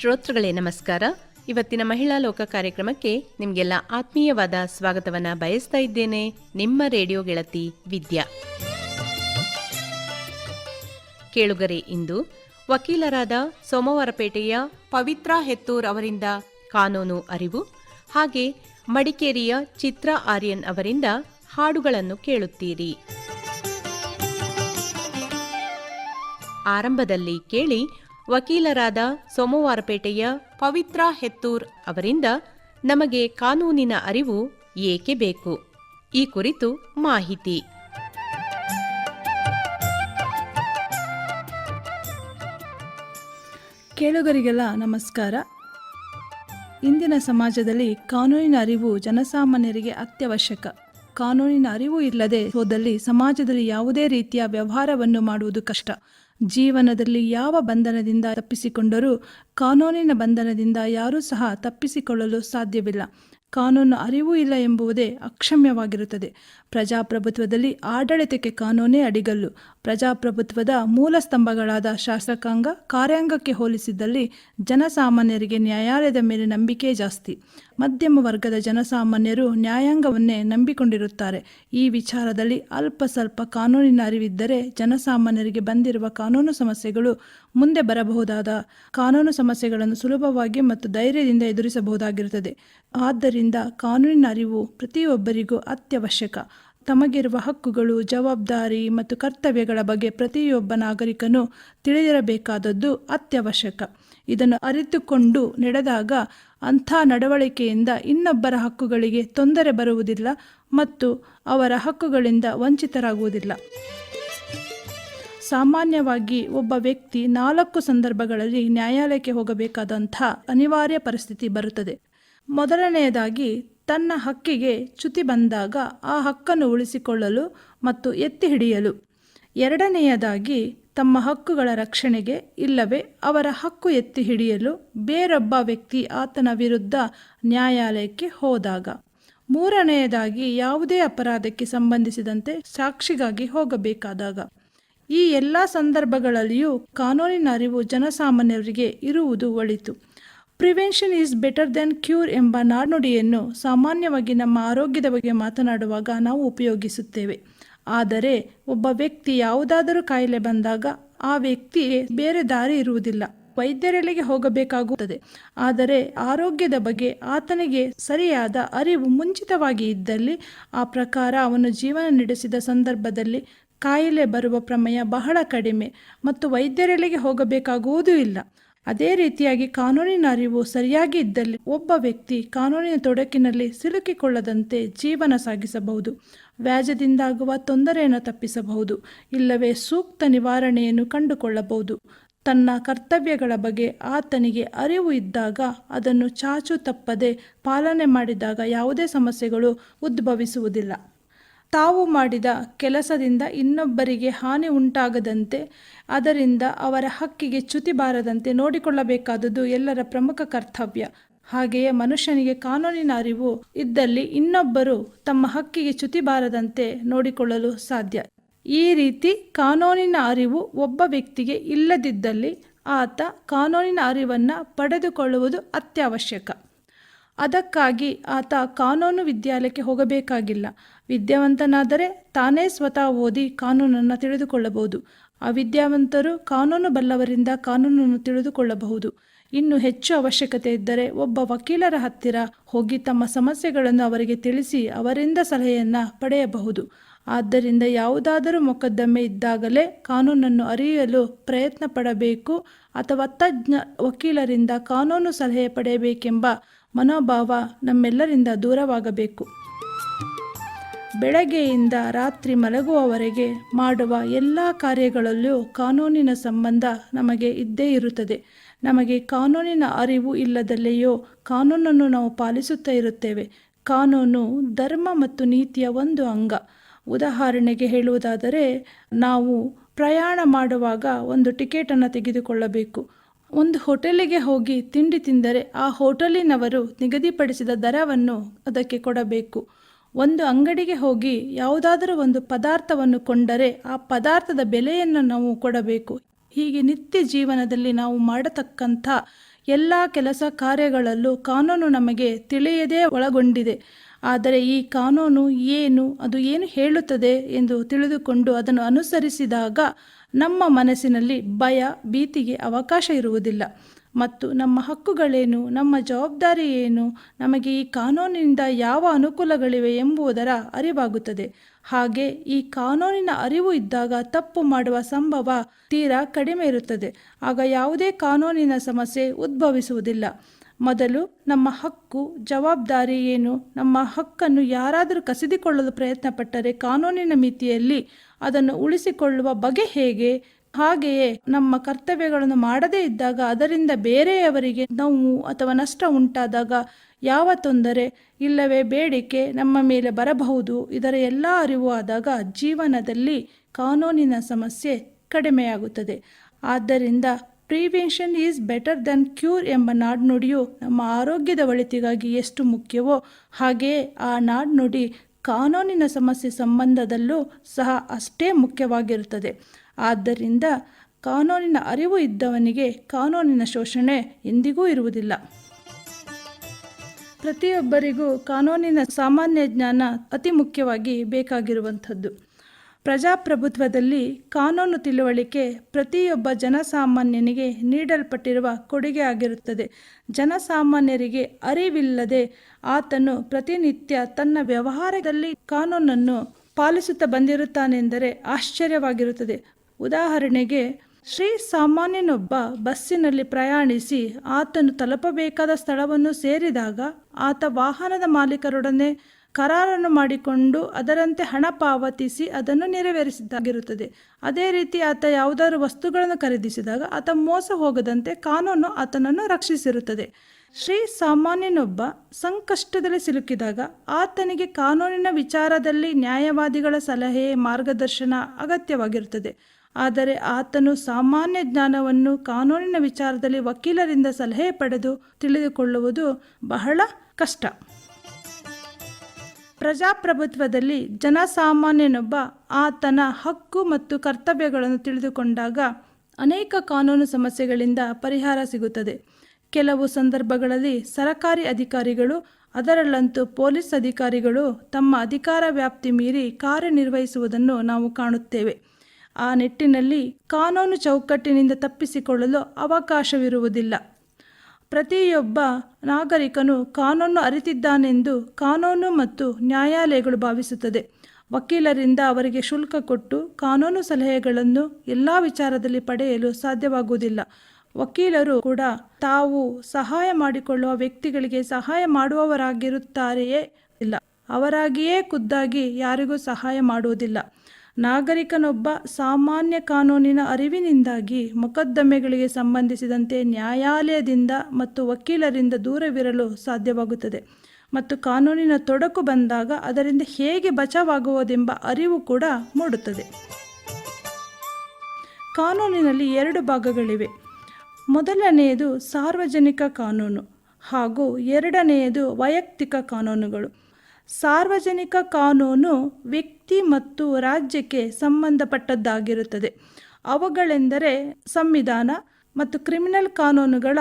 ಶ್ರೋತೃಗಳೇ, ನಮಸ್ಕಾರ. ಇವತ್ತಿನ ಮಹಿಳಾ ಲೋಕ ಕಾರ್ಯಕ್ರಮಕ್ಕೆ ನಿಮಗೆಲ್ಲ ಆತ್ಮೀಯವಾದ ಸ್ವಾಗತವನ್ನ ಬಯಸ್ತಾ ಇದ್ದೇನೆ. ನಿಮ್ಮ ರೇಡಿಯೋ ಗೆಳತಿ ವಿದ್ಯಾ. ಕೇಳುಗರೆ, ಇಂದು ವಕೀಲರಾದ ಸೋಮವಾರಪೇಟೆಯ ಪವಿತ್ರ ಹೆತ್ತೂರ್ ಅವರಿಂದ ಕಾನೂನು ಅರಿವು ಹಾಗೆ ಮಡಿಕೇರಿಯ ಚಿತ್ರ ಆರ್ಯನ್ ಅವರಿಂದ ಹಾಡುಗಳನ್ನು ಕೇಳುತ್ತೀರಿ. ಆರಂಭದಲ್ಲಿ ಕೇಳಿ ವಕೀಲರಾದ ಸೋಮವಾರಪೇಟೆಯ ಪವಿತ್ರ ಹೆತ್ತೂರ್ ಅವರಿಂದ ನಮಗೆ ಕಾನೂನಿನ ಅರಿವು ಏಕೆ ಬೇಕು? ಈ ಕುರಿತು ಮಾಹಿತಿ. ಕೇಳುಗರಿಗೆಲ್ಲ ನಮಸ್ಕಾರ. ಇಂದಿನ ಸಮಾಜದಲ್ಲಿ ಕಾನೂನಿನ ಅರಿವು ಜನಸಾಮಾನ್ಯರಿಗೆ ಅತ್ಯವಶ್ಯಕ. ಕಾನೂನಿನ ಅರಿವು ಇಲ್ಲದೆ ಹೋದಲ್ಲಿ ಸಮಾಜದಲ್ಲಿ ಯಾವುದೇ ರೀತಿಯ ವ್ಯವಹಾರವನ್ನು ಮಾಡುವುದು ಕಷ್ಟ. ಜೀವನದಲ್ಲಿ ಯಾವ ಬಂಧನದಿಂದ ತಪ್ಪಿಸಿಕೊಂಡರೂ ಕಾನೂನಿನ ಬಂಧನದಿಂದ ಯಾರೂ ಸಹ ತಪ್ಪಿಸಿಕೊಳ್ಳಲು ಸಾಧ್ಯವಿಲ್ಲ. ಕಾನೂನು ಅರಿವು ಇಲ್ಲ ಎಂಬುದೇ ಅಕ್ಷಮ್ಯವಾಗಿರುತ್ತದೆ. ಪ್ರಜಾಪ್ರಭುತ್ವದಲ್ಲಿ ಆಡಳಿತಕ್ಕೆ ಕಾನೂನೇ ಅಡಿಗಲ್ಲು. ಪ್ರಜಾಪ್ರಭುತ್ವದ ಮೂಲ ಸ್ತಂಭಗಳಾದ ಶಾಸಕಾಂಗ ಕಾರ್ಯಾಂಗಕ್ಕೆ ಹೋಲಿಸಿದಲ್ಲಿ ಜನಸಾಮಾನ್ಯರಿಗೆ ನ್ಯಾಯಾಲಯದ ಮೇಲೆ ನಂಬಿಕೆ ಜಾಸ್ತಿ. ಮಧ್ಯಮ ವರ್ಗದ ಜನಸಾಮಾನ್ಯರು ನ್ಯಾಯಾಂಗವನ್ನೇ ನಂಬಿಕೊಂಡಿರುತ್ತಾರೆ. ಈ ವಿಚಾರದಲ್ಲಿ ಅಲ್ಪ ಸ್ವಲ್ಪ ಕಾನೂನಿನ ಅರಿವಿದ್ದರೆ ಜನಸಾಮಾನ್ಯರಿಗೆ ಬಂದಿರುವ ಕಾನೂನು ಸಮಸ್ಯೆಗಳು ಮುಂದೆ ಬರಬಹುದಾದ ಕಾನೂನು ಸಮಸ್ಯೆಗಳನ್ನು ಸುಲಭವಾಗಿ ಮತ್ತು ಧೈರ್ಯದಿಂದ ಎದುರಿಸಬಹುದಾಗಿರುತ್ತದೆ. ಆದ್ದರಿಂದ ಕಾನೂನಿನ ಅರಿವು ಪ್ರತಿಯೊಬ್ಬರಿಗೂ ಅತ್ಯವಶ್ಯಕ. ತಮಗಿರುವ ಹಕ್ಕುಗಳು, ಜವಾಬ್ದಾರಿ ಮತ್ತು ಕರ್ತವ್ಯಗಳ ಬಗ್ಗೆ ಪ್ರತಿಯೊಬ್ಬ ನಾಗರಿಕನು ತಿಳಿದಿರಬೇಕಾದದ್ದು ಅತ್ಯವಶ್ಯಕ. ಇದನ್ನು ಅರಿತುಕೊಂಡು ನಡೆದಾಗ ಅಂಥ ನಡವಳಿಕೆಯಿಂದ ಇನ್ನೊಬ್ಬರ ಹಕ್ಕುಗಳಿಗೆ ತೊಂದರೆ ಬರುವುದಿಲ್ಲ ಮತ್ತು ಅವರ ಹಕ್ಕುಗಳಿಂದ ವಂಚಿತರಾಗುವುದಿಲ್ಲ. ಸಾಮಾನ್ಯವಾಗಿ ಒಬ್ಬ ವ್ಯಕ್ತಿ ನಾಲ್ಕು ಸಂದರ್ಭಗಳಲ್ಲಿ ನ್ಯಾಯಾಲಯಕ್ಕೆ ಹೋಗಬೇಕಾದಂಥ ಅನಿವಾರ್ಯ ಪರಿಸ್ಥಿತಿ ಬರುತ್ತದೆ. ಮೊದಲನೆಯದಾಗಿ ತನ್ನ ಹಕ್ಕಿಗೆ ಚ್ಯುತಿ ಬಂದಾಗ ಆ ಹಕ್ಕನ್ನು ಉಳಿಸಿಕೊಳ್ಳಲು ಮತ್ತು ಎತ್ತಿ ಹಿಡಿಯಲು. ಎರಡನೆಯದಾಗಿ, ತಮ್ಮ ಹಕ್ಕುಗಳ ರಕ್ಷಣೆಗೆ ಇಲ್ಲವೇ ಅವರ ಹಕ್ಕು ಎತ್ತಿ ಹಿಡಿಯಲು ಬೇರೊಬ್ಬ ವ್ಯಕ್ತಿ ಆತನ ವಿರುದ್ಧ ನ್ಯಾಯಾಲಯಕ್ಕೆ ಹೋದಾಗ. ಮೂರನೆಯದಾಗಿ, ಯಾವುದೇ ಅಪರಾಧಕ್ಕೆ ಸಂಬಂಧಿಸಿದಂತೆ ಸಾಕ್ಷಿಗಾಗಿ ಹೋಗಬೇಕಾದಾಗ. ಈ ಎಲ್ಲ ಸಂದರ್ಭಗಳಲ್ಲಿಯೂ ಕಾನೂನಿನ ಅರಿವು ಜನಸಾಮಾನ್ಯರಿಗೆ ಇರುವುದು ಒಳಿತು. Prevention is better than cure ಎಂಬ ನಾಣ್ಣುಡಿಯನ್ನು ಸಾಮಾನ್ಯವಾಗಿ ನಮ್ಮ ಆರೋಗ್ಯದ ಬಗ್ಗೆ ಮಾತನಾಡುವಾಗ ನಾವು ಉಪಯೋಗಿಸುತ್ತೇವೆ. ಆದರೆ ಒಬ್ಬ ವ್ಯಕ್ತಿ ಯಾವುದಾದರೂ ಕಾಯಿಲೆ ಬಂದಾಗ ಆ ವ್ಯಕ್ತಿಗೆ ಬೇರೆ ದಾರಿ ಇರುವುದಿಲ್ಲ. ವೈದ್ಯರಲ್ಲಿಗೆ ಹೋಗಬೇಕಾಗುತ್ತದೆ. ಆದರೆ ಆರೋಗ್ಯದ ಬಗ್ಗೆ ಆತನಿಗೆ ಸರಿಯಾದ ಅರಿವು ಮುಂಚಿತವಾಗಿ ಇದ್ದಲ್ಲಿ ಆ ಪ್ರಕಾರ ಅವನು ಜೀವನ ನಡೆಸಿದ ಸಂದರ್ಭದಲ್ಲಿ ಕಾಯಿಲೆ ಬರುವ ಪ್ರಮೇಯ ಬಹಳ ಕಡಿಮೆ ಮತ್ತು ವೈದ್ಯರಲ್ಲಿಗೆ ಹೋಗಬೇಕಾಗುವುದೂ ಇಲ್ಲ. ಅದೇ ರೀತಿಯಾಗಿ ಕಾನೂನಿನ ಅರಿವು ಸರಿಯಾಗಿ ಇದ್ದಲ್ಲಿ ಒಬ್ಬ ವ್ಯಕ್ತಿ ಕಾನೂನಿನ ತೊಡಕಿನಲ್ಲಿ ಸಿಲುಕಿಕೊಳ್ಳದಂತೆ ಜೀವನ ಸಾಗಿಸಬಹುದು. ವ್ಯಾಜದಿಂದಾಗುವ ತೊಂದರೆಯನ್ನು ತಪ್ಪಿಸಬಹುದು. ಇಲ್ಲವೇ ಸೂಕ್ತ ನಿವಾರಣೆಯನ್ನು ಕಂಡುಕೊಳ್ಳಬಹುದು. ತನ್ನ ಕರ್ತವ್ಯಗಳ ಬಗ್ಗೆ ಆತನಿಗೆ ಅರಿವು ಇದ್ದಾಗ ಅದನ್ನು ಚಾಚು ತಪ್ಪದೆ ಪಾಲನೆ ಮಾಡಿದಾಗ ಯಾವುದೇ ಸಮಸ್ಯೆಗಳು ಉದ್ಭವಿಸುವುದಿಲ್ಲ. ತಾವು ಮಾಡಿದ ಕೆಲಸದಿಂದ ಇನ್ನೊಬ್ಬರಿಗೆ ಹಾನಿ ಉಂಟಾಗದಂತೆ, ಅದರಿಂದ ಅವರ ಹಕ್ಕಿಗೆ ಚ್ಯುತಿ ಬಾರದಂತೆ ನೋಡಿಕೊಳ್ಳಬೇಕಾದುದು ಎಲ್ಲರ ಪ್ರಮುಖ ಕರ್ತವ್ಯ. ಹಾಗೆಯೇ ಮನುಷ್ಯನಿಗೆ ಕಾನೂನಿನ ಅರಿವು ಇದ್ದಲ್ಲಿ ಇನ್ನೊಬ್ಬರು ತಮ್ಮ ಹಕ್ಕಿಗೆ ಚ್ಯುತಿ ಬಾರದಂತೆ ನೋಡಿಕೊಳ್ಳಲು ಸಾಧ್ಯ. ಈ ರೀತಿ ಕಾನೂನಿನ ಅರಿವು ಒಬ್ಬ ವ್ಯಕ್ತಿಗೆ ಇಲ್ಲದಿದ್ದಲ್ಲಿ ಆತ ಕಾನೂನಿನ ಅರಿವನ್ನು ಪಡೆದುಕೊಳ್ಳುವುದು ಅತ್ಯವಶ್ಯಕ. ಅದಕ್ಕಾಗಿ ಆತ ಕಾನೂನು ವಿದ್ಯಾಲಯಕ್ಕೆ ಹೋಗಬೇಕಾಗಿಲ್ಲ. ವಿದ್ಯಾವಂತನಾದರೆ ತಾನೇ ಸ್ವತಃ ಓದಿ ಕಾನೂನನ್ನು ತಿಳಿದುಕೊಳ್ಳಬಹುದು. ಅವಿದ್ಯಾವಂತರು ಕಾನೂನು ಬಲ್ಲವರಿಂದ ಕಾನೂನನ್ನು ತಿಳಿದುಕೊಳ್ಳಬಹುದು. ಇನ್ನು ಹೆಚ್ಚು ಅವಶ್ಯಕತೆ ಇದ್ದರೆ ಒಬ್ಬ ವಕೀಲರ ಹತ್ತಿರ ಹೋಗಿ ತಮ್ಮ ಸಮಸ್ಯೆಗಳನ್ನು ಅವರಿಗೆ ತಿಳಿಸಿ ಅವರಿಂದ ಸಲಹೆಯನ್ನು ಪಡೆಯಬಹುದು. ಆದ್ದರಿಂದ ಯಾವುದಾದರೂ ಮೊಕದ್ದಮೆ ಇದ್ದಾಗಲೇ ಕಾನೂನನ್ನು ಅರಿಯಲು ಪ್ರಯತ್ನ ಪಡಬೇಕು ಅಥವಾ ತಜ್ಞ ವಕೀಲರಿಂದ ಕಾನೂನು ಸಲಹೆ ಪಡೆಯಬೇಕೆಂಬ ಮನೋಭಾವ ನಮ್ಮೆಲ್ಲರಿಂದ ದೂರವಾಗಬೇಕು. ಬೆಳಗ್ಗೆಯಿಂದ ರಾತ್ರಿ ಮಲಗುವವರೆಗೆ ಮಾಡುವ ಎಲ್ಲ ಕಾರ್ಯಗಳಲ್ಲೂ ಕಾನೂನಿನ ಸಂಬಂಧ ನಮಗೆ ಇದ್ದೇ ಇರುತ್ತದೆ. ನಮಗೆ ಕಾನೂನಿನ ಅರಿವು ಇಲ್ಲದಲ್ಲೆಯೋ ಕಾನೂನನ್ನು ನಾವು ಪಾಲಿಸುತ್ತಾ ಇರುತ್ತೇವೆ. ಕಾನೂನು ಧರ್ಮ ಮತ್ತು ನೀತಿಯ ಒಂದು ಅಂಗ. ಉದಾಹರಣೆಗೆ ಹೇಳುವುದಾದರೆ, ನಾವು ಪ್ರಯಾಣ ಮಾಡುವಾಗ ಒಂದು ಟಿಕೆಟನ್ನು ತೆಗೆದುಕೊಳ್ಳಬೇಕು. ಒಂದು ಹೋಟೆಲಿಗೆ ಹೋಗಿ ತಿಂಡಿ ತಿಂದರೆ ಆ ಹೋಟೆಲಿನವರು ನಿಗದಿಪಡಿಸಿದ ದರವನ್ನು ಅದಕ್ಕೆ ಕೊಡಬೇಕು. ಒಂದು ಅಂಗಡಿಗೆ ಹೋಗಿ ಯಾವುದಾದರೂ ಒಂದು ಪದಾರ್ಥವನ್ನು ಕೊಂಡರೆ ಆ ಪದಾರ್ಥದ ಬೆಲೆಯನ್ನು ನಾವು ಕೊಡಬೇಕು. ಹೀಗೆ ನಿತ್ಯ ಜೀವನದಲ್ಲಿ ನಾವು ಮಾಡತಕ್ಕಂಥ ಎಲ್ಲ ಕೆಲಸ ಕಾರ್ಯಗಳಲ್ಲೂ ಕಾನೂನು ನಮಗೆ ತಿಳಿಯದೇ ಒಳಗೊಂಡಿದೆ. ಆದರೆ ಈ ಕಾನೂನು ಏನು, ಅದು ಏನು ಹೇಳುತ್ತದೆ ಎಂದು ತಿಳಿದುಕೊಂಡು ಅದನ್ನು ಅನುಸರಿಸಿದಾಗ ನಮ್ಮ ಮನಸ್ಸಿನಲ್ಲಿ ಭಯ, ಭೀತಿಗೆ ಅವಕಾಶ ಇರುವುದಿಲ್ಲ. ಮತ್ತು ನಮ್ಮ ಹಕ್ಕುಗಳೇನು, ನಮ್ಮ ಜವಾಬ್ದಾರಿ ಏನು, ನಮಗೆ ಈ ಕಾನೂನಿನಿಂದ ಯಾವ ಅನುಕೂಲಗಳಿವೆ ಎಂಬುದರ ಅರಿವಾಗುತ್ತದೆ. ಹಾಗೆ ಈ ಕಾನೂನಿನ ಅರಿವು ಇದ್ದಾಗ ತಪ್ಪು ಮಾಡುವ ಸಂಭವ ತೀರಾ ಕಡಿಮೆ ಇರುತ್ತದೆ. ಆಗ ಯಾವುದೇ ಕಾನೂನಿನ ಸಮಸ್ಯೆ ಉದ್ಭವಿಸುವುದಿಲ್ಲ. ಮೊದಲು ನಮ್ಮ ಹಕ್ಕು, ಜವಾಬ್ದಾರಿ ಏನು, ನಮ್ಮ ಹಕ್ಕನ್ನು ಯಾರಾದರೂ ಕಸಿದುಕೊಳ್ಳಲು ಪ್ರಯತ್ನಪಟ್ಟರೆ ಕಾನೂನಿನ ಮಿತಿಯಲ್ಲಿ ಅದನ್ನು ಉಳಿಸಿಕೊಳ್ಳುವ ಬಗೆ ಹೇಗೆ? ಹಾಗೆಯೇ ನಮ್ಮ ಕರ್ತವ್ಯಗಳನ್ನು ಮಾಡದೇ ಇದ್ದಾಗ ಅದರಿಂದ ಬೇರೆಯವರಿಗೆ ನೋವು ಅಥವಾ ನಷ್ಟ ಉಂಟಾದಾಗ ಯಾವ ತೊಂದರೆ? ಇಲ್ಲವೇ ಬೇಡಿಕೆ ನಮ್ಮ ಮೇಲೆ ಬರಬಹುದು. ಇದರ ಎಲ್ಲ ಅರಿವು ಆದಾಗ ಜೀವನದಲ್ಲಿ ಕಾನೂನಿನ ಸಮಸ್ಯೆ ಕಡಿಮೆಯಾಗುತ್ತದೆ. ಆದ್ದರಿಂದ prevention is better than cure ಎಂಬ ನಾಡ್ನುಡಿಯು ನಮ್ಮ ಆರೋಗ್ಯದ ಒಳಿತಿಗಾಗಿ ಎಷ್ಟು ಮುಖ್ಯವೋ ಹಾಗೆಯೇ ಆ ನಾಡ್ನುಡಿ ಕಾನೂನಿನ ಸಮಸ್ಯೆ ಸಂಬಂಧದಲ್ಲೂ ಸಹ ಅಷ್ಟೇ ಮುಖ್ಯವಾಗಿರುತ್ತದೆ. ಆದ್ದರಿಂದ ಕಾನೂನಿನ ಅರಿವು ಇದ್ದವನಿಗೆ ಕಾನೂನಿನ ಶೋಷಣೆ ಎಂದಿಗೂ ಇರುವುದಿಲ್ಲ. ಪ್ರತಿಯೊಬ್ಬರಿಗೂ ಕಾನೂನಿನ ಸಾಮಾನ್ಯ ಜ್ಞಾನ ಅತಿ ಮುಖ್ಯವಾಗಿ ಬೇಕಾಗಿರುವಂಥದ್ದು. ಪ್ರಜಾಪ್ರಭುತ್ವದಲ್ಲಿ ಕಾನೂನು ತಿಳುವಳಿಕೆ ಪ್ರತಿಯೊಬ್ಬ ಜನಸಾಮಾನ್ಯನಿಗೆ ನೀಡಲ್ಪಟ್ಟಿರುವ ಕೊಡುಗೆ ಆಗಿರುತ್ತದೆ. ಜನಸಾಮಾನ್ಯರಿಗೆ ಅರಿವಿಲ್ಲದೆ ಆತನು ಪ್ರತಿನಿತ್ಯ ತನ್ನ ವ್ಯವಹಾರದಲ್ಲಿ ಕಾನೂನನ್ನು ಪಾಲಿಸುತ್ತಾ ಬಂದಿರುತ್ತಾನೆಂದರೆ ಆಶ್ಚರ್ಯವಾಗಿರುತ್ತದೆ. ಉದಾಹರಣೆಗೆ, ಶ್ರೀ ಸಾಮಾನ್ಯನೊಬ್ಬ ಬಸ್ಸಿನಲ್ಲಿ ಪ್ರಯಾಣಿಸಿ ಆತನು ತಲುಪಬೇಕಾದ ಸ್ಥಳವನ್ನು ಸೇರಿದಾಗ ಆತ ವಾಹನದ ಮಾಲೀಕರೊಡನೆ ಕರಾರನ್ನು ಮಾಡಿಕೊಂಡು ಅದರಂತೆ ಹಣ ಪಾವತಿಸಿ ಅದನ್ನು ನೆರವೇರಿಸಿದ್ದಾಗಿರುತ್ತದೆ. ಅದೇ ರೀತಿ ಆತ ಯಾವುದಾದ್ರು ವಸ್ತುಗಳನ್ನು ಖರೀದಿಸಿದಾಗ ಆತ ಮೋಸ ಹೋಗದಂತೆ ಕಾನೂನು ಆತನನ್ನು ರಕ್ಷಿಸಿರುತ್ತದೆ. ಶ್ರೀ ಸಾಮಾನ್ಯನೊಬ್ಬ ಸಂಕಷ್ಟದಲ್ಲಿ ಸಿಲುಕಿದಾಗ ಆತನಿಗೆ ಕಾನೂನಿನ ವಿಚಾರದಲ್ಲಿ ನ್ಯಾಯವಾದಿಗಳ ಸಲಹೆ ಮಾರ್ಗದರ್ಶನ ಅಗತ್ಯವಾಗಿರುತ್ತದೆ. ಆದರೆ ಆತನು ಸಾಮಾನ್ಯ ಜ್ಞಾನವನ್ನು ಕಾನೂನಿನ ವಿಚಾರದಲ್ಲಿ ವಕೀಲರಿಂದ ಸಲಹೆ ಪಡೆದು ತಿಳಿದುಕೊಳ್ಳುವುದು ಬಹಳ ಕಷ್ಟ. ಪ್ರಜಾಪ್ರಭುತ್ವದಲ್ಲಿ ಜನಸಾಮಾನ್ಯನೊಬ್ಬ ಆತನ ಹಕ್ಕು ಮತ್ತು ಕರ್ತವ್ಯಗಳನ್ನು ತಿಳಿದುಕೊಂಡಾಗ ಅನೇಕ ಕಾನೂನು ಸಮಸ್ಯೆಗಳಿಂದ ಪರಿಹಾರ ಸಿಗುತ್ತದೆ. ಕೆಲವು ಸಂದರ್ಭಗಳಲ್ಲಿ ಸರಕಾರಿ ಅಧಿಕಾರಿಗಳು, ಅದರಲ್ಲಂತೂ ಪೊಲೀಸ್ ಅಧಿಕಾರಿಗಳು ತಮ್ಮ ಅಧಿಕಾರ ವ್ಯಾಪ್ತಿ ಮೀರಿ ಕಾರ್ಯನಿರ್ವಹಿಸುವುದನ್ನು ನಾವು ಕಾಣುತ್ತೇವೆ. ಆ ನಿಟ್ಟಿನಲ್ಲಿ ಕಾನೂನು ಚೌಕಟ್ಟಿನಿಂದ ತಪ್ಪಿಸಿಕೊಳ್ಳಲು ಅವಕಾಶವಿರುವುದಿಲ್ಲ. ಪ್ರತಿಯೊಬ್ಬ ನಾಗರಿಕನು ಕಾನೂನು ಅರಿತಿದ್ದಾನೆಂದು ಕಾನೂನು ಮತ್ತು ನ್ಯಾಯಾಲಯಗಳು ಭಾವಿಸುತ್ತದೆ. ವಕೀಲರಿಂದ ಅವರಿಗೆ ಶುಲ್ಕ ಕೊಟ್ಟು ಕಾನೂನು ಸಲಹೆಗಳನ್ನು ಎಲ್ಲ ವಿಚಾರದಲ್ಲಿ ಪಡೆಯಲು ಸಾಧ್ಯವಾಗುವುದಿಲ್ಲ. ವಕೀಲರು ಕೂಡ ತಾವು ಸಹಾಯ ಮಾಡಿಕೊಳ್ಳುವ ವ್ಯಕ್ತಿಗಳಿಗೆ ಸಹಾಯ ಮಾಡುವವರಾಗಿರುತ್ತಾರೆಯೇ ಇಲ್ಲ. ಅವರಾಗಿಯೇ ಖುದ್ದಾಗಿ ಯಾರಿಗೂ ಸಹಾಯ ಮಾಡುವುದಿಲ್ಲ. ನಾಗರಿಕನೊಬ್ಬ ಸಾಮಾನ್ಯ ಕಾನೂನಿನ ಅರಿವಿನಿಂದಾಗಿ ಮೊಕದ್ದಮೆಗಳಿಗೆ ಸಂಬಂಧಿಸಿದಂತೆ ನ್ಯಾಯಾಲಯದಿಂದ ಮತ್ತು ವಕೀಲರಿಂದ ದೂರವಿರಲು ಸಾಧ್ಯವಾಗುತ್ತದೆ. ಮತ್ತು ಕಾನೂನಿನ ತೊಡಕು ಬಂದಾಗ ಅದರಿಂದ ಹೇಗೆ ಬಚಾವಾಗುವುದೆಂಬ ಅರಿವು ಕೂಡ ಮೂಡುತ್ತದೆ. ಕಾನೂನಿನಲ್ಲಿ ಎರಡು ಭಾಗಗಳಿವೆ. ಮೊದಲನೆಯದು ಸಾರ್ವಜನಿಕ ಕಾನೂನು ಹಾಗೂ ಎರಡನೆಯದು ವೈಯಕ್ತಿಕ ಕಾನೂನುಗಳು. ಸಾರ್ವಜನಿಕ ಕಾನೂನು ವ್ಯಕ್ತಿ ಮತ್ತು ರಾಜ್ಯಕ್ಕೆ ಸಂಬಂಧಪಟ್ಟದ್ದಾಗಿರುತ್ತದೆ. ಅವುಗಳೆಂದರೆ ಸಂವಿಧಾನ ಮತ್ತು ಕ್ರಿಮಿನಲ್ ಕಾನೂನುಗಳ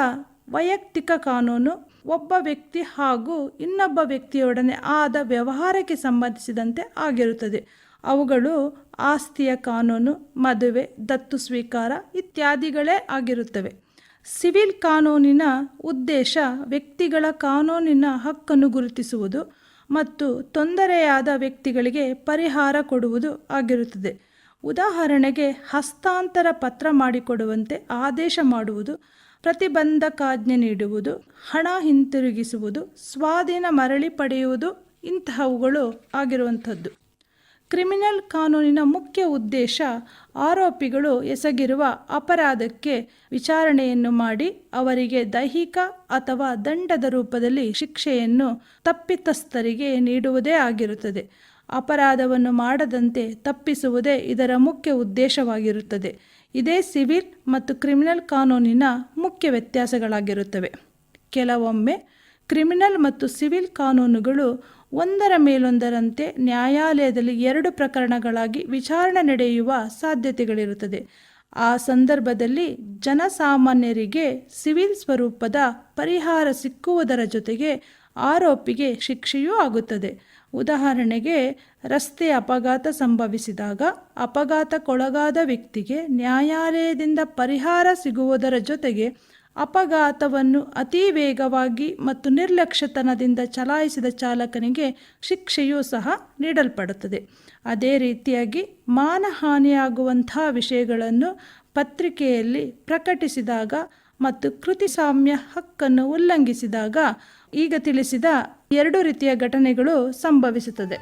ವೈಯಕ್ತಿಕ ಕಾನೂನು, ಒಬ್ಬ ವ್ಯಕ್ತಿ ಹಾಗೂ ಇನ್ನೊಬ್ಬ ವ್ಯಕ್ತಿಯೊಡನೆ ಆದ ವ್ಯವಹಾರಕ್ಕೆ ಸಂಬಂಧಿಸಿದಂತೆ ಆಗಿರುತ್ತದೆ. ಅವುಗಳು ಆಸ್ತಿಯ ಕಾನೂನು, ಮದುವೆ, ದತ್ತು ಸ್ವೀಕಾರ ಇತ್ಯಾದಿಗಳೇ ಆಗಿರುತ್ತವೆ. ಸಿವಿಲ್ ಕಾನೂನಿನ ಉದ್ದೇಶ ವ್ಯಕ್ತಿಗಳ ಕಾನೂನಿನ ಹಕ್ಕನ್ನು ಗುರುತಿಸುವುದು ಮತ್ತು ತೊಂದರೆಯಾದ ವ್ಯಕ್ತಿಗಳಿಗೆ ಪರಿಹಾರ ಕೊಡುವುದು ಆಗಿರುತ್ತದೆ. ಉದಾಹರಣೆಗೆ, ಹಸ್ತಾಂತರ ಪತ್ರ ಮಾಡಿಕೊಡುವಂತೆ ಆದೇಶ ಮಾಡುವುದು, ಪ್ರತಿಬಂಧಕಾಜ್ಞೆ ನೀಡುವುದು, ಹಣ ಹಿಂತಿರುಗಿಸುವುದು, ಸ್ವಾಧೀನ ಮರಳಿ ಪಡೆಯುವುದು ಇಂತಹವುಗಳು ಆಗಿರುವಂಥದ್ದು. ಕ್ರಿಮಿನಲ್ ಕಾನೂನಿನ ಮುಖ್ಯ ಉದ್ದೇಶ ಆರೋಪಿಗಳು ಎಸಗಿರುವ ಅಪರಾಧಕ್ಕೆ ವಿಚಾರಣೆಯನ್ನು ಮಾಡಿ ಅವರಿಗೆ ದೈಹಿಕ ಅಥವಾ ದಂಡದ ರೂಪದಲ್ಲಿ ಶಿಕ್ಷೆಯನ್ನು ತಪ್ಪಿತಸ್ಥರಿಗೆ ನೀಡುವುದೇ ಆಗಿರುತ್ತದೆ. ಅಪರಾಧವನ್ನು ಮಾಡದಂತೆ ತಪ್ಪಿಸುವುದೇ ಇದರ ಮುಖ್ಯ ಉದ್ದೇಶವಾಗಿರುತ್ತದೆ. ಇದೇ ಸಿವಿಲ್ ಮತ್ತು ಕ್ರಿಮಿನಲ್ ಕಾನೂನಿನ ಮುಖ್ಯ ವ್ಯತ್ಯಾಸಗಳಾಗಿರುತ್ತವೆ. ಕೆಲವೊಮ್ಮೆ ಕ್ರಿಮಿನಲ್ ಮತ್ತು ಸಿವಿಲ್ ಕಾನೂನುಗಳು ಒಂದರ ಮೇಲೊಂದರಂತೆ ನ್ಯಾಯಾಲಯದಲ್ಲಿ ಎರಡು ಪ್ರಕರಣಗಳಾಗಿ ವಿಚಾರಣೆ ನಡೆಯುವ ಸಾಧ್ಯತೆಗಳಿರುತ್ತದೆ. ಆ ಸಂದರ್ಭದಲ್ಲಿ ಜನಸಾಮಾನ್ಯರಿಗೆ ಸಿವಿಲ್ ಸ್ವರೂಪದ ಪರಿಹಾರ ಸಿಕ್ಕುವುದರ ಜೊತೆಗೆ ಆರೋಪಿಗೆ ಶಿಕ್ಷೆಯೂ ಆಗುತ್ತದೆ. ಉದಾಹರಣೆಗೆ, ರಸ್ತೆ ಅಪಘಾತ ಸಂಭವಿಸಿದಾಗ ಅಪಘಾತಕ್ಕೊಳಗಾದ ವ್ಯಕ್ತಿಗೆ ನ್ಯಾಯಾಲಯದಿಂದ ಪರಿಹಾರ ಸಿಗುವುದರ ಜೊತೆಗೆ ಅಪಘಾತವನ್ನು ಅತಿ ವೇಗವಾಗಿ ಮತ್ತು ನಿರ್ಲಕ್ಷ್ಯತನದಿಂದ ಚಲಾಯಿಸಿದ ಚಾಲಕನಿಗೆ ಶಿಕ್ಷೆಯೂ ಸಹ ನೀಡಲ್ಪಡುತ್ತದೆ. ಅದೇ ರೀತಿಯಾಗಿ ಮಾನಹಾನಿಯಾಗುವಂಥ ವಿಷಯಗಳನ್ನು ಪತ್ರಿಕೆಯಲ್ಲಿ ಪ್ರಕಟಿಸಿದಾಗ ಮತ್ತು ಕೃತಿಸಾಮ್ಯ ಹಕ್ಕನ್ನು ಉಲ್ಲಂಘಿಸಿದಾಗ ಈಗ ತಿಳಿಸಿದ ಎರಡು ರೀತಿಯ ಘಟನೆಗಳು ಸಂಭವಿಸುತ್ತದೆ.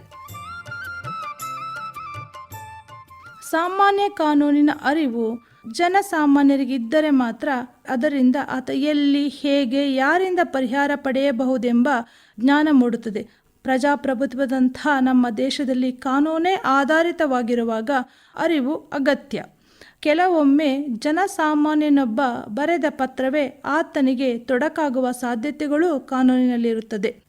ಸಾಮಾನ್ಯ ಕಾನೂನಿನ ಅರಿವು ಜನಸಾಮಾನ್ಯರಿಗೆ ಇದ್ದರೆ ಮಾತ್ರ ಅದರಿಂದ ಆತ ಎಲ್ಲಿ, ಹೇಗೆ, ಯಾರಿಂದ ಪರಿಹಾರ ಪಡೆಯಬಹುದೆಂಬ ಜ್ಞಾನ ಮೂಡುತ್ತದೆ. ಪ್ರಜಾಪ್ರಭುತ್ವದಂಥ ನಮ್ಮ ದೇಶದಲ್ಲಿ ಕಾನೂನೇ ಆಧಾರಿತವಾಗಿರುವಾಗ ಅರಿವು ಅಗತ್ಯ. ಕೆಲವೊಮ್ಮೆ ಜನಸಾಮಾನ್ಯನೊಬ್ಬ ಬರೆದ ಪತ್ರವೇ ಆತನಿಗೆ ತೊಡಕಾಗುವ ಸಾಧ್ಯತೆಗಳು ಕಾನೂನಿನಲ್ಲಿರುತ್ತದೆ.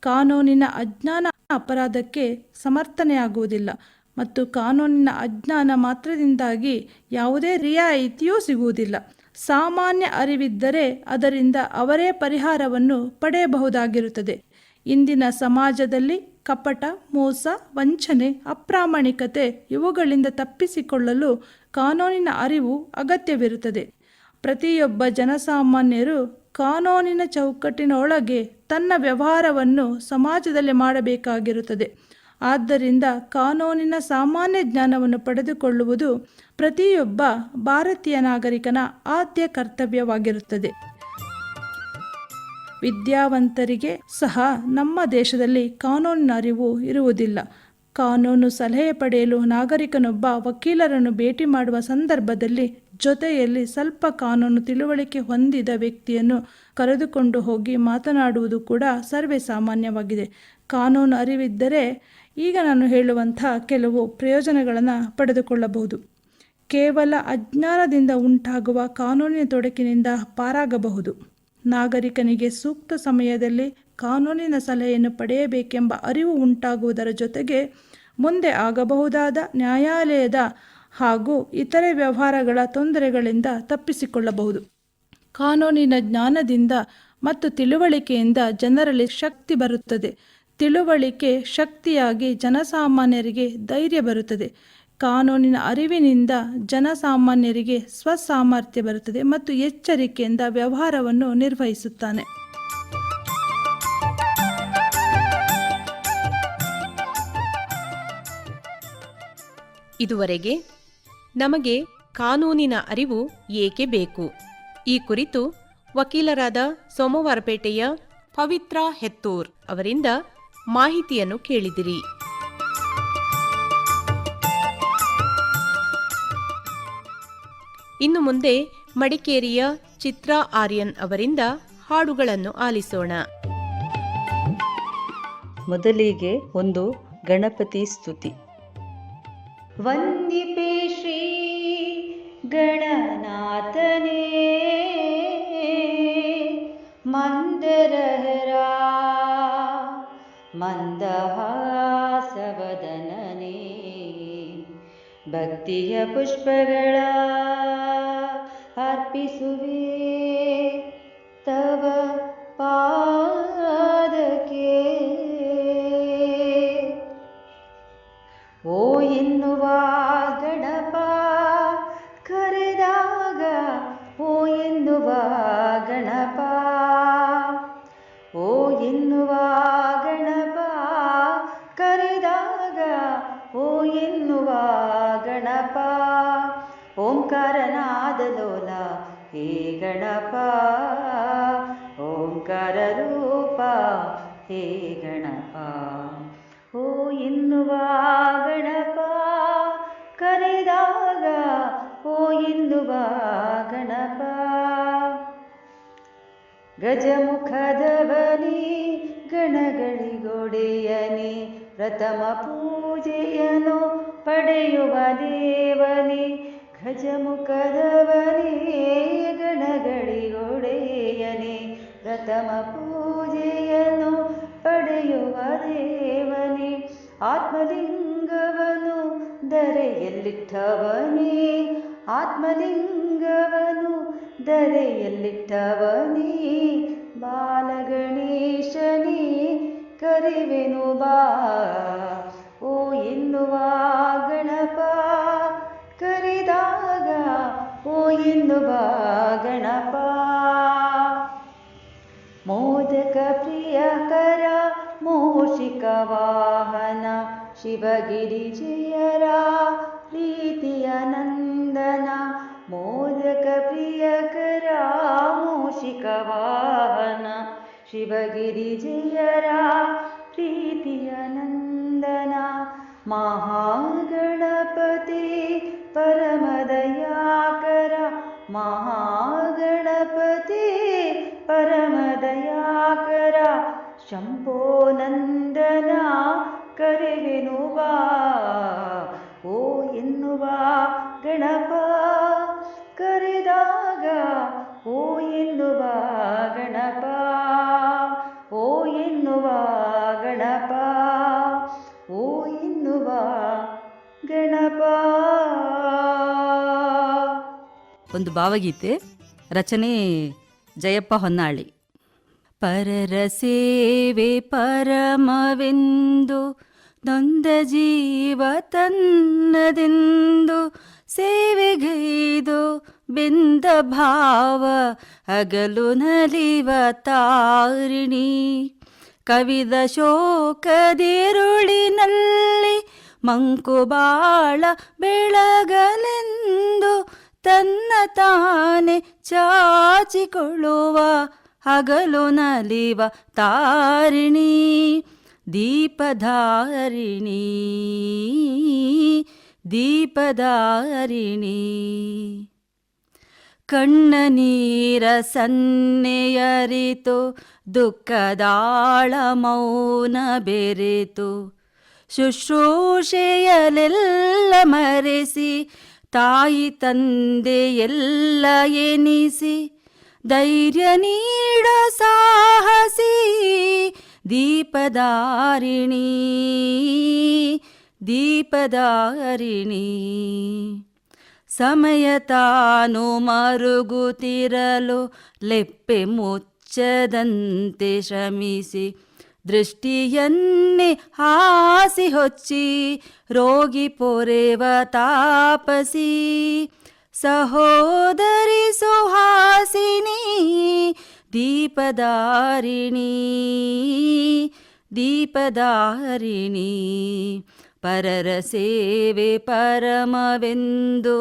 ಕಾನೂನಿನ ಅಜ್ಞಾನ ಅಪರಾಧಕ್ಕೆ ಸಮರ್ಥನೆಯಾಗುವುದಿಲ್ಲ. ಮತ್ತು ಕಾನೂನಿನ ಅಜ್ಞಾನ ಮಾತ್ರದಿಂದಾಗಿ ಯಾವುದೇ ರಿಯಾಯಿತಿಯೂ ಸಿಗುವುದಿಲ್ಲ. ಸಾಮಾನ್ಯ ಅರಿವಿದ್ದರೆ ಅದರಿಂದ ಅವರೇ ಪರಿಹಾರವನ್ನು ಪಡೆಯಬಹುದಾಗಿರುತ್ತದೆ. ಇಂದಿನ ಸಮಾಜದಲ್ಲಿ ಕಪಟ, ಮೋಸ, ವಂಚನೆ, ಅಪ್ರಾಮಾಣಿಕತೆ ಇವುಗಳಿಂದ ತಪ್ಪಿಸಿಕೊಳ್ಳಲು ಕಾನೂನಿನ ಅರಿವು ಅಗತ್ಯವಿರುತ್ತದೆ. ಪ್ರತಿಯೊಬ್ಬ ಜನಸಾಮಾನ್ಯರು ಕಾನೂನಿನ ಚೌಕಟ್ಟಿನ ಒಳಗೆ ತನ್ನ ವ್ಯವಹಾರವನ್ನು ಸಮಾಜದಲ್ಲಿ ಮಾಡಬೇಕಾಗಿರುತ್ತದೆ. ಆದ್ದರಿಂದ ಕಾನೂನಿನ ಸಾಮಾನ್ಯ ಜ್ಞಾನವನ್ನು ಪಡೆದುಕೊಳ್ಳುವುದು ಪ್ರತಿಯೊಬ್ಬ ಭಾರತೀಯ ನಾಗರಿಕನ ಆದ್ಯ ಕರ್ತವ್ಯವಾಗಿರುತ್ತದೆ. ವಿದ್ಯಾವಂತರಿಗೆ ಸಹ ನಮ್ಮ ದೇಶದಲ್ಲಿ ಕಾನೂನಿನ ಅರಿವು ಇರುವುದಿಲ್ಲ. ಕಾನೂನು ಸಲಹೆ ಪಡೆಯಲು ನಾಗರಿಕನೊಬ್ಬ ವಕೀಲರನ್ನು ಭೇಟಿ ಮಾಡುವ ಸಂದರ್ಭದಲ್ಲಿ ಜೊತೆಯಲ್ಲಿ ಸ್ವಲ್ಪ ಕಾನೂನು ತಿಳುವಳಿಕೆ ಹೊಂದಿದ ವ್ಯಕ್ತಿಯನ್ನು ಕರೆದುಕೊಂಡು ಹೋಗಿ ಮಾತನಾಡುವುದು ಕೂಡ ಸರ್ವೇ ಸಾಮಾನ್ಯವಾಗಿದೆ. ಕಾನೂನು ಅರಿವಿದ್ದರೆ ಈಗ ನಾನು ಹೇಳುವಂಥ ಕೆಲವು ಪ್ರಯೋಜನಗಳನ್ನು ಪಡೆದುಕೊಳ್ಳಬಹುದು. ಕೇವಲ ಅಜ್ಞಾನದಿಂದ ಉಂಟಾಗುವ ಕಾನೂನಿನ ತೊಡಕಿನಿಂದ ಪಾರಾಗಬಹುದು. ನಾಗರಿಕನಿಗೆ ಸೂಕ್ತ ಸಮಯದಲ್ಲಿ ಕಾನೂನಿನ ಸಲಹೆಯನ್ನು ಪಡೆಯಬೇಕೆಂಬ ಅರಿವು ಉಂಟಾಗುವುದರ ಜೊತೆಗೆ ಮುಂದೆ ಆಗಬಹುದಾದ ನ್ಯಾಯಾಲಯದ ಹಾಗೂ ಇತರೆ ವ್ಯವಹಾರಗಳ ತೊಂದರೆಗಳಿಂದ ತಪ್ಪಿಸಿಕೊಳ್ಳಬಹುದು. ಕಾನೂನಿನ ಜ್ಞಾನದಿಂದ ಮತ್ತು ತಿಳುವಳಿಕೆಯಿಂದ ಜನರಲ್ಲಿ ಶಕ್ತಿ ಬರುತ್ತದೆ. ತಿಳುವಳಿಕೆ ಶಕ್ತಿಯಾಗಿ ಜನಸಾಮಾನ್ಯರಿಗೆ ಧೈರ್ಯ ಬರುತ್ತದೆ. ಕಾನೂನಿನ ಅರಿವಿನಿಂದ ಜನಸಾಮಾನ್ಯರಿಗೆ ಸ್ವಸಾಮರ್ಥ್ಯ ಬರುತ್ತದೆ ಮತ್ತು ಎಚ್ಚರಿಕೆಯಿಂದ ವ್ಯವಹಾರವನ್ನು ನಿರ್ವಹಿಸುತ್ತಾನೆ. ಇದುವರೆಗೆ ನಮಗೆ ಕಾನೂನಿನ ಅರಿವು ಏಕೆ ಬೇಕು? ಈ ಕುರಿತು ವಕೀಲರಾದ ಸೋಮವಾರಪೇಟೆಯ ಪವಿತ್ರ ಹೆತ್ತೂರ್ ಅವರಿಂದ ಮಾಹಿತಿಯನ್ನು ಕೇಳಿದಿರಿ. ಇನ್ನು ಮುಂದೆ ಮಡಿಕೇರಿಯ ಚಿತ್ರಾ ಆರ್ಯನ್ ಅವರಿಂದ ಹಾಡುಗಳನ್ನು ಆಲಿಸೋಣ. ಮೊದಲಿಗೆ ಒಂದು ಗಣಪತಿ ಸ್ತುತಿ. ವಂದಿಪೆ ಶ್ರೀ ಗಣನಾಥನೇ ಮಂದರಹರ ಮಂದಹಾಸವದನನೇ ಭಕ್ತಿಯ ಪುಷ್ಪಗಳ ಅರ್ಪಿಸುವೆ ತವ ಪಾದಕ್ಕೆ ಓಂಕಾರನಾದ ಲೋಲ ಹೇ ಗಣಪ, ಓಂಕಾರ ರೂಪ, ಹೇ ಗಣಪ. ಓ ಎನ್ನುವ ಗಣಪ, ಕರೆದಾಗ, ಓ ಎನ್ನುವ ಗಣಪ. ಗಜಮುಖದವನಿ, ಗಣಗಳಿಗೊಡೆಯನಿ, ಪ್ರಥಮ ಪೂಜೆಯನು ಪಡೆಯುವ ದೇವನಿ ಗಜಮುಖದವನಿ, ಗಣಗಳಿಗೊಡೆಯನೆ, ಪ್ರಥಮ ಪೂಜೆಯನ್ನು ಪಡೆಯುವ ದೇವನೇ. ಆತ್ಮಲಿಂಗವನು ದರೆಯಲ್ಲಿಟ್ಟವನೇ ಆತ್ಮಲಿಂಗವನು ದರೆಯಲ್ಲಿಟ್ಟವನೇ. ಬಾಲಗಣೇಶನೇ, ಕರಿವೆನು ಬಾ, ಓ ಎನ್ನುವ ಗಣಪ ಓ ಎನ್ನುವ ಗಣಪ ಮೋದಕ ಪ್ರಿಯಕರ ಮೂಷಿಕ ವಾಹನ ಶಿವಗಿರಿಜಯರ ಪ್ರೀತಿಯ ನಂದನ ಮೋದಕ ಪ್ರಿಯಕರ ಮೂಷಿಕ ವಾಹನ ಶಿವಗಿರಿಜಯರ ಪ್ರೀತಿಯ ನಂದನ ಮಹಾಗಣಪತಿ परमदया महागणपते महागणपति शम्भो नन्दना शम्भोनन्दना करि ओ इन्वा गणपा करिदागा ओ हिन्नुवा गणप। ಭಾವಗೀತೆ, ರಚನೆ ಜಯಪ್ಪ ಹೊನ್ನಾಳಿ. ಪರರ ಸೇವೆ ಪರಮವೆಂದು, ನೊಂದ ಜೀವ ತನ್ನದೆಂದು, ಸೇವೆಗೈದು ಬೆಂದ ಭಾವ ಅಗಲು ನಲಿವ ತಾರಿಣಿ. ಕವಿದ ಶೋಕದಿರುಳಿನಲ್ಲಿ ಮಂಕುಬಾಳ ಬೆಳಗಲೆಂದು ತನ್ನ ತಾನೆ ಚಾಚಿಕೊಳ್ಳುವ ಹಗಲು ನಲಿವ ತಾರಿಣಿ, ದೀಪಧಾರಿಣಿ ದೀಪಧಾರಿಣಿ. ಕಣ್ಣ ನೀರ ಸನ್ನೆಯರಿತು, ದುಃಖದಾಳ ಮೌನ ಬೆರೆತು. ಶುಶ್ರೂಷೆಯಲೆಲ್ಲ ಮರೆಸಿ ತಾಯಿ ತಂದೆ ಎಲ್ಲ ಎನಿಸಿ ಧೈರ್ಯ ನೀಡ ಸಾಹಸಿ ದೀಪದಾರಿಣಿ ದೀಪದಾರಿಣಿ ಸಮಯ ತಾನು ಮರುಗುತ್ತಿರಲು ಲೆಪ್ಪೆ ಮುಚ್ಚದಂತೆ ಶ್ರಮಿಸಿ ದೃಷ್ಟಿಯನ್ನೇ ಹಾಸಿ ಹೊಚ್ಚಿ, ರೋಗಿ ಪೊರೆವ ತಾಪಸಿ. ಸಹೋದರಿ ಸುಹಾಸಿನಿ ದೀಪದಾರಿಣಿ ದೀಪದಾರಿಣಿ ಪರರ ಸೇವೆ ಪರಮವೆಂದು,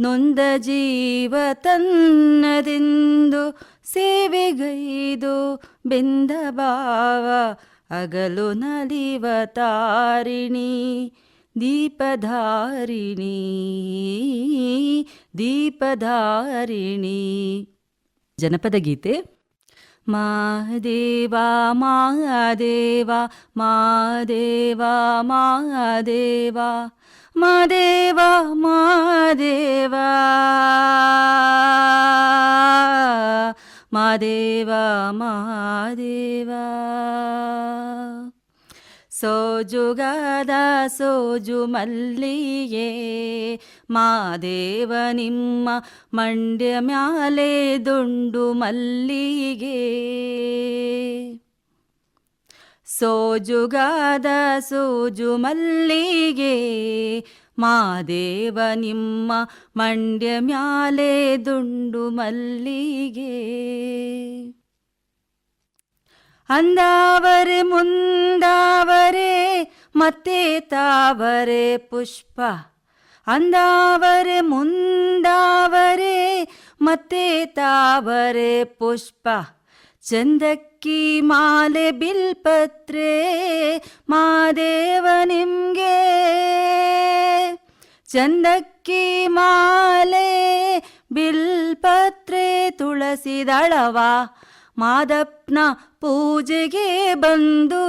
ನೊಂದ ಜೀವ ತನ್ನದೆಂದು ಸೇವೆಗೈದು ಬೆಂದ ಭಾವ ಅಗಲು ನಲಿವ ತಾರಿಣಿ, ದೀಪಧಾರಿಣಿ ದೀಪಧಾರಿಣಿ. ಜನಪದ ಗೀತೆ ಮಾದೇವಾ ಮಾದೇವಾ ಮಾದೇವಾ ಮಾದೇವಾ ಮಾದೇವಾ ಮಾದೇವ ಮಾದೇವ ಮಾದೇವ. ಸೋಜುಗದ ಸೋಜು ಮಲ್ಲಿಗೆ ಮಾದೇವ ನಿಮ್ಮ ಮಂಡ್ಯ ಮ್ಯಾಲೆ ದುಂಡು ಮಲ್ಲಿಗೆ. ಸೋಜುಗಾದ ಸೋಜು ಮಲ್ಲಿಗೆ ಮಾದೇವ ನಿಮ್ಮ ಮಂಡ್ಯ ಮ್ಯಾಲೆ ದುಂಡು ಮಲ್ಲಿಗೆ ಅಂದಾವರೆ ಮುಂದಾವರೆ ಮತ್ತೆ ತಾವರೆ ಪುಷ್ಪ ಅಂದಾವರೆ ಮುಂದಾವರೆ ಮತ್ತೆ ತಾವರೆ ಪುಷ್ಪ ಚಂದಕ್ಕಿ ಮಾಲೆ ಬಿಲ್ಪತ್ರೆ ಮಾದೇವ ನಿಮ್ಗೆ. ಚಂದಕ್ಕಿ ಮಾಲೆ ಬಿಲ್ಪತ್ರೆ ತುಳಸಿದಳವ, ಮಾದಪ್ನ ಪೂಜೆಗೆ ಬಂದು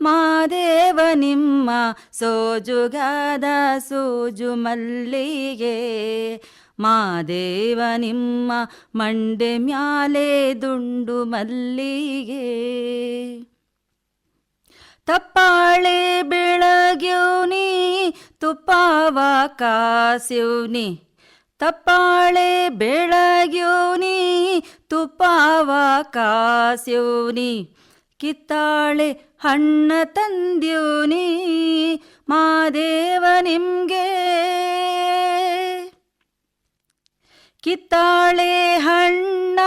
ಮಾದೇವ ನಿಮ್ಮ ಸೋಜುಗಾದ ಸೋಜು ಮಲ್ಲಿಗೆ. ಮಾದೇವ ನಿಮ್ಮ ಮಂಡೆ ಮ್ಯಾಲೆ ದುಂಡು ಮಲ್ಲಿಗೆ. ತಪ್ಪಾಳೆ ಬೆಳಗ್ಯವ್ನಿ ತುಪ್ಪಾವ ಕಾಸ್ಯವ್ನಿ ತಪ್ಪಾಳೆ ಬೆಳಗ್ಯೋನಿ, ತುಪ್ಪಾವ ಕಾಸ್ಯವ್ನಿ ಕಿತ್ತಾಳೆ ಹಣ್ಣ ತಂದ್ಯೂನಿ, ಮಾದೇವ ನಿಮ್ಗೆ. ಕಿತ್ತಾಳೆ ಹಣ್ಣ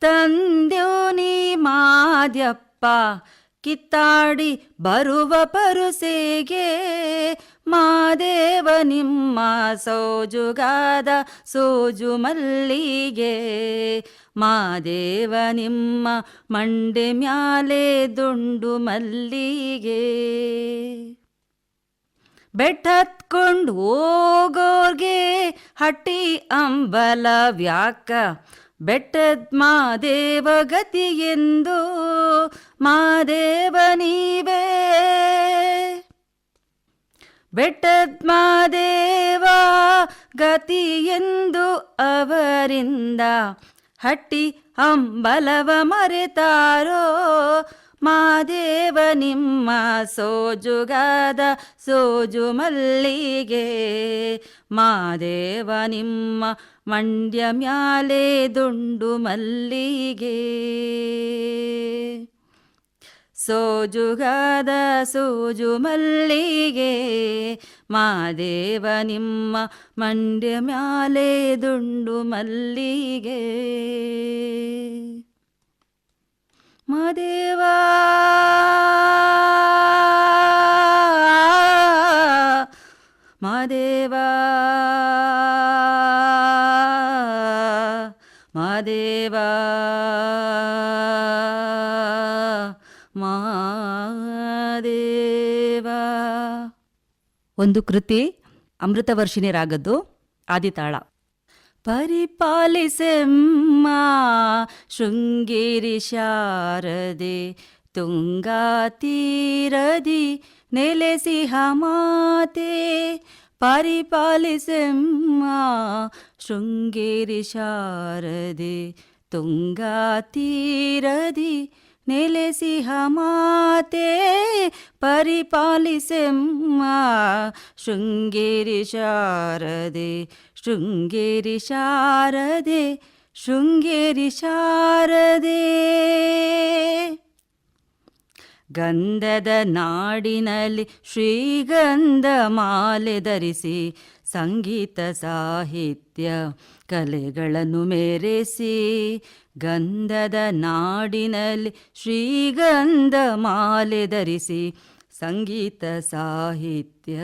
ತಂದ್ಯೋನಿ ಮಾದ್ಯಪ್ಪ. ಕಿತ್ತಾಡಿ ಬರುವ ಪರುಸೆಗೆ ಮಾದೇವ ನಿಮ್ಮ ಸೋಜುಗಾದ ಸೋಜು ಮಲ್ಲಿಗೆ ಮಾದೇವ ನಿಮ್ಮ ಮಂಡೆ ಮ್ಯಾಲೆ ದುಂಡು ಮಲ್ಲಿಗೆ. ಬೆಟ್ಟತ್ಕೊಂಡು ಹೋಗೋರ್ಗೆ ಹಟ್ಟಿ ಅಂಬಲ ವ್ಯಾಕ ಬೆಟ್ಟದ್ ಮಾದೇವ ಗತಿ ಎಂದು ಮಾದೇವ ನೀವೇ. ಬೆಟ್ಟದ ಮಾದೇವ ಗತಿ ಎಂದು ಅವರಿಂದ ಹಟ್ಟಿ ಅಂಬಲವ ಮರೆತಾರೋ ಮಾದೇವ ನಿಮ್ಮ ಸೋಜುಗಾದ ಸೋಜು ಮಲ್ಲಿಗೆ. ಮಾದೇವ ನಿಮ್ಮ ಮಂಡ್ಯ ಮ್ಯಾಲೆ ದುಂಡು ಮಲ್ಲಿಗೆ. ಸೋಜುಗಾದ ಸೋಜು ಮಲ್ಲಿಗೆ. ಮಾದೇವ ನಿಮ್ಮ ಮಂಡ್ಯ ಮ್ಯಾಲೆ ದುಂಡು ಮಲ್ಲಿಗೆ. ಮಾದೇವ ಮಾದೇವ ಮಾದೇವ ಮಾದೇವ ಒಂದು ಕೃತಿ ಅಮೃತವರ್ಷಿಣಿ ರಾಗದ್ದು ಆದಿತಾಳ. ಪರಿಪಾಲಿಸೆಮ್ಮ ಶೃಂಗೇರಿ ಶಾರದೆ ತುಂಗಾ ತೀರದಿ ನೆಲೆಸಿಹ ಮಾತೆ ಪರಿಪಾಲಿಸೆಮ್ಮ ಶೃಂಗೇರಿ ಶಾರದೆ ಶೃಂಗೇರಿ ಶಾರದೆ ಶೃಂಗೇರಿ ಶಾರದೆ. ಗಂಧದ ನಾಡಿನಲ್ಲಿ ಶ್ರೀಗಂಧ ಮಾಲೆ ಧರಿಸಿ ಸಂಗೀತ ಸಾಹಿತ್ಯ ಕಲೆಗಳನ್ನು ಮೆರೆಸಿ, ಗಂಧದ ನಾಡಿನಲ್ಲಿ ಶ್ರೀಗಂಧ ಮಾಲೆ ಧರಿಸಿ ಸಂಗೀತ ಸಾಹಿತ್ಯ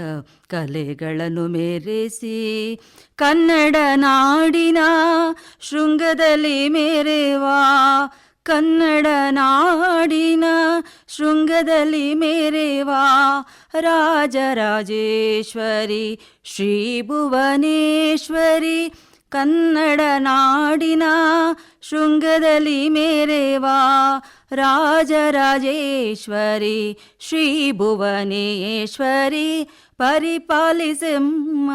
ಕಲೆಗಳನ್ನು ಮೆರೆಸಿ ಕನ್ನಡ ನಾಡಿನ ಶೃಂಗದಲ್ಲಿ ಮೇರೆವಾ ಕನ್ನಡ ನಾಡಿನ ಶೃಂಗದಲ್ಲಿ ಮೇರೆವಾ ರಾಜರಾಜೇಶ್ವರಿ ಶ್ರೀ ಭುವನೇಶ್ವರಿ ಕನ್ನಡ ನಾಡಿನ ಶೃಂಗದಲ್ಲಿ ಮೇರೆವಾ ರಾಜರಾಜೇಶ್ವರಿ ಶ್ರೀ ಭುವನೇಶ್ವರಿ ಪರಿಪಾಲಿಸೆಮ್ಮ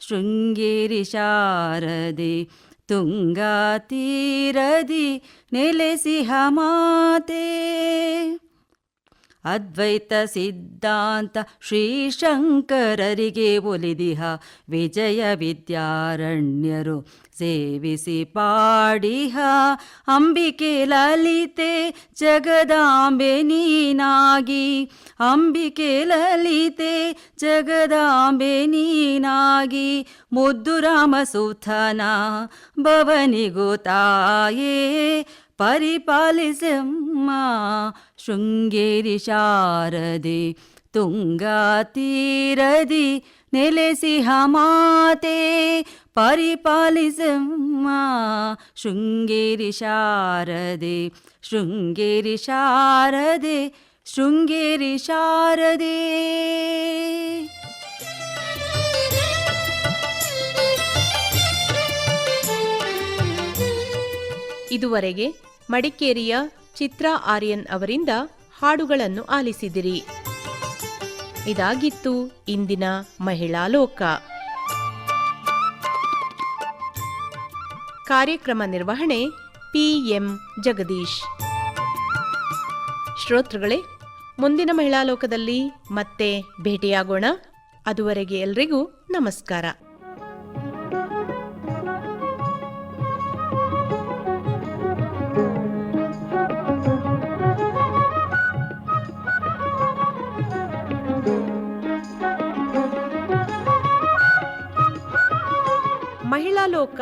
ಶೃಂಗೇರಿ ಶಾರದೆ ತುಂಗಾ ತೀರದಿ ನೆಲೆಸಿಹ ಮಾತೆ ಅದ್ವೈತ ಸಿದ್ಧಾಂತ ಶ್ರೀಶಂಕರರಿಗೆ ಒಲಿದಿಹ ವಿಜಯ ವಿದ್ಯಾರಣ್ಯರು ಸೇವಿಸಿ ಪಾಡಿಹ ಅಂಬಿಕೆ ಲಲಿತೆ ಜಗದಾಂಬೆ ನೀನಾಗಿ ಅಂಬಿಕೆ ಲಲಿತೆ ಜಗದಾಂಬೆ ನೀನಾಗಿ ಮುದ್ದು ರಾಮಸುತನ ಭವನಿಗೂ ತಾಯೇ ಪರಿಪಾಲಿಸಮ್ಮ. ಶೃಂಗೇರಿ ಶಾರದೆ ತುಂಗಾ ತೀರದಿ ನೆಲೆಸಿ ಹಮಾತೆ. ಪರಿಪಾಲಿಸಮ್ಮ. ಶೃಂಗೇರಿ ಶಾರದೆ ಶೃಂಗೇರಿ ಶಾರದೆ ಶೃಂಗೇರಿ ಶಾರದೆ. ಇದುವರೆಗೆ ಮಡಿಕೇರಿಯ ಚಿತ್ರಾ ಆರ್ಯನ್ ಅವರಿಂದ ಹಾಡುಗಳನ್ನು ಆಲಿಸಿದಿರಿ. ಇದಾಗಿತ್ತು ಇಂದಿನ ಮಹಿಳಾ ಲೋಕ. ಕಾರ್ಯಕ್ರಮ ನಿರ್ವಹಣೆ ಪಿಎಂ ಜಗದೀಶ್. ಶ್ರೋತೃಗಳೇ, ಮುಂದಿನ ಮಹಿಳಾ ಲೋಕದಲ್ಲಿ ಮತ್ತೆ ಭೇಟಿಯಾಗೋಣ. ಅದುವರೆಗೆ ಎಲ್ರಿಗೂ ನಮಸ್ಕಾರ.